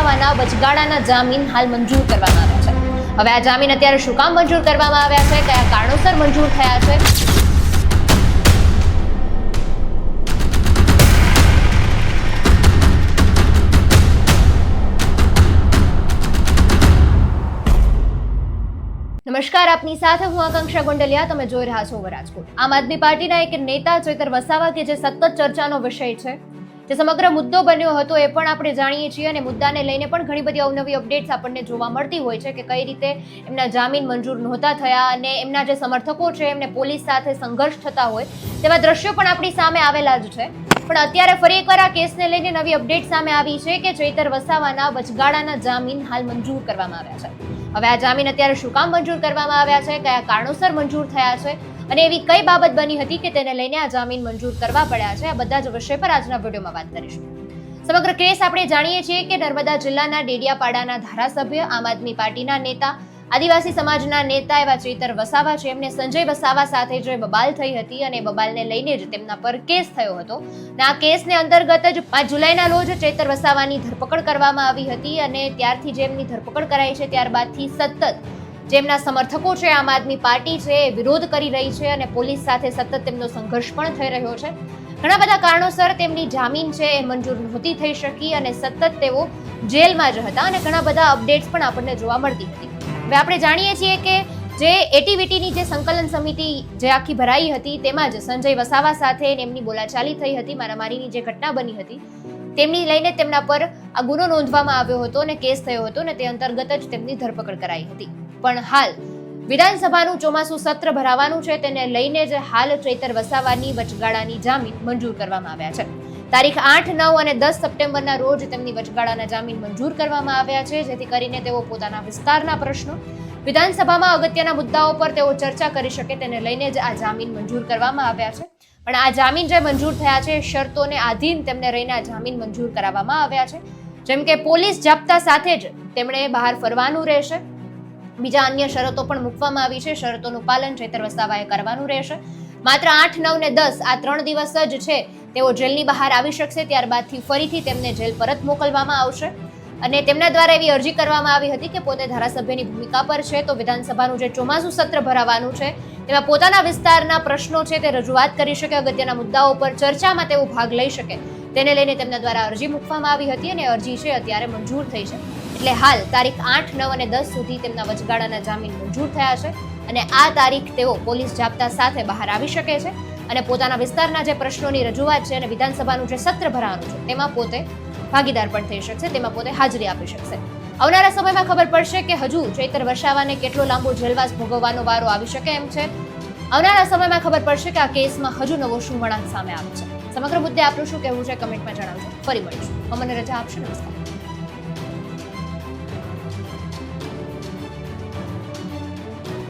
વસાવાના વચગાળાના જામીન હાલ મંજૂર કરવામાં આવ્યા છે. હવે આ જામીન અત્યારે શું કામ મંજૂર કરવામાં આવ્યા છે? કયા કારણોસર મંજૂર થયા છે? નમસ્કાર, આપની સાથે હું આકાંક્ષા ગોંડલિયા. તમે જોઈ રહ્યા છો રાજકોટ આમ આદમી પાર્ટીના એક નેતા, ચેતર વસાવા, કે જે સતત ચર્ચાનો વિષય છે. જે સમગ્ર મુદ્દો બન્યો હતો એ પણ આપણે જાણીએ છીએ અને મુદ્દાને લઈને પણ ઘણી બધી અવનવી અપડેટ્સ આપણને જોવા મળતી હોય છે કે કઈ રીતે એમના જામીન મંજૂર નહોતા થયા અને એમના જે સમર્થકો છે, એમને પોલીસ સાથે સંઘર્ષ થતા હોય તેવા દ્રશ્યો પણ આપણી સામે આવેલા જ છે. પણ અત્યારે ફરી એકવાર આ કેસને લઈને નવી અપડેટ સામે આવી છે કે ચૈતર વસાવાના વચગાળાના જામીન હાલ મંજૂર કરવામાં આવ્યા છે. હવે આ જામીન અત્યારે શું કામ મંજૂર કરવામાં આવ્યા છે, કયા કારણોસર મંજૂર થયા છે અને એવી કઈ બાબત બની હતી કે તેને લઈને આ જામીન મંજૂર કરવા પડ્યા છે? આ બધા જ વિષય પર આજના વિડીયોમાં વાત કરીશું. સમગ્ર કેસ આપણે જાણીએ છીએ કે નર્મદા જિલ્લાના ડેડિયાપાડાના ધારાસભ્ય, આમ આદમી પાર્ટીના નેતા, આદિવાસી સમાજના નેતા એવા ચેતર વસાવા છે. એમને સંજય વસાવા સાથે જે બબાલ થઈ હતી અને બબાલને લઈને જ તેમના પર કેસ થયો હતો. અને આ કેસને અંતર્ગત જ પાંચ જુલાઈના રોજ ચેતર વસાવાની ધરપકડ કરવામાં આવી હતી અને ત્યારથી જે એમની ધરપકડ કરાઈ છે, ત્યારબાદથી સતત જેમના સમર્થકો છે, આમ આદમી પાર્ટી છે એ વિરોધ કરી રહી છે અને પોલીસ સાથે સતત તેમનો સંઘર્ષ પણ થઈ રહ્યો છે. ઘણા બધા કારણોસર તેમની જામીન છે એ મંજૂર નહોતી થઈ શકી અને સતત તેઓ જેલમાં જ હતા અને ઘણા બધા અપડેટ્સ પણ આપણને જોવા મળતી હતી. હવે આપણે જાણીએ છીએ કે જે એટીવીટીની જે સંકલન સમિતિ જે આખી ભરાઈ હતી, તેમાં જ સંજય વસાવા સાથે એમની બોલાચાલી થઈ હતી, મારામારીની જે ઘટના બની હતી, તેમની લઈને તેમના પર આ ગુનો નોંધવામાં આવ્યો હતો અને કેસ થયો હતો અને તે અંતર્ગત જ તેમની ધરપકડ કરાઈ હતી. પણ હાલ વિધાનસભાનું ચોમાસું સત્ર ભરાવાનું છે, તેને લઈને જ હાલ ચૈતર વસાવાની વચગાળાની જામીન મંજૂર કરવામાં આવ્યા છે. તારીખ આઠ, નવ અને દસ સપ્ટેમ્બરના રોજ તેમની વચગાળાના જામીન મંજૂર કરવામાં આવ્યા છે, જેથી કરીને તેઓ પોતાના વિસ્તારના પ્રશ્નો, વિધાનસભામાં અગત્યના મુદ્દાઓ પર તેઓ ચર્ચા કરી શકે તેને લઈને જ આ જામીન મંજૂર કરવામાં આવ્યા છે. પણ આ જામીન જે મંજૂર થયા છે, શરતોને આધીન તેમને રહીને આ જામીન મંજૂર કરાવવામાં આવ્યા છે. જેમ કે પોલીસ જપ્તા સાથે જ તેમણે બહાર ફરવાનું રહેશે. બીજા અન્ય શરતો પણ મૂકવામાં આવી છે. શરતોનું પાલન ચૈતર વસાવાએ કરવાનું રહેશે. માત્ર આઠ નવ ને દસ આ ત્રણ દિવસ જ છે. તેઓ જેલની બહાર આવી શકશે. ત્યારબાદથી ફરીથી તેમને જેલ પરત મોકલવામાં આવશે. અને તેમના દ્વારા એવી અરજી કરવામાં આવી હતી કે પોતે ધારાસભ્યની ભૂમિકા પર છે. તો વિધાનસભાનું જે ચોમાસું સત્ર ભરાવાનું છે, તેમાં પોતાના વિસ્તારના પ્રશ્નો છે તે રજૂઆત કરી શકે. અગત્યના મુદ્દાઓ પર ચર્ચામાં તેઓ ભાગ લઈ શકે. તેને લઈને તેમના દ્વારા અરજી મૂકવામાં આવી હતી અને અરજી છે, અત્યારે મંજૂર થઈ છે. એટલે હાલ તારીખ આઠ, નવ અને દસ સુધી તેમના વચગાળાના જામીન મંજૂર થયા છે અને આ તારીખ તેઓ પોલીસ જાપ્તા સાથે બહાર આવી શકે છે અને પોતાના વિસ્તારના જે પ્રશ્નોની રજૂઆત છે અને વિધાનસભાનું જે સત્ર ભરાવાનું છે, તેમાં પોતે ભાગીદાર પણ થઈ શકશે, તેમાં પોતે હાજરી આપી શકશે. આવનારા સમયમાં ખબર પડશે કે હજુ ચૈતર વસાવાને કેટલો લાંબો જેલવાસ ભોગવવાનો વારો આવી શકે એમ છે. આવનારા સમયમાં ખબર પડશે કે આ કેસમાં હજુ નવો શું વળાંક સામે આવે છે. સમગ્ર મુદ્દે આપનું શું કહેવું છે, કમેન્ટમાં જણાવજો. ફરી મળીશું. અમને રજા આપશો. નમસ્કાર.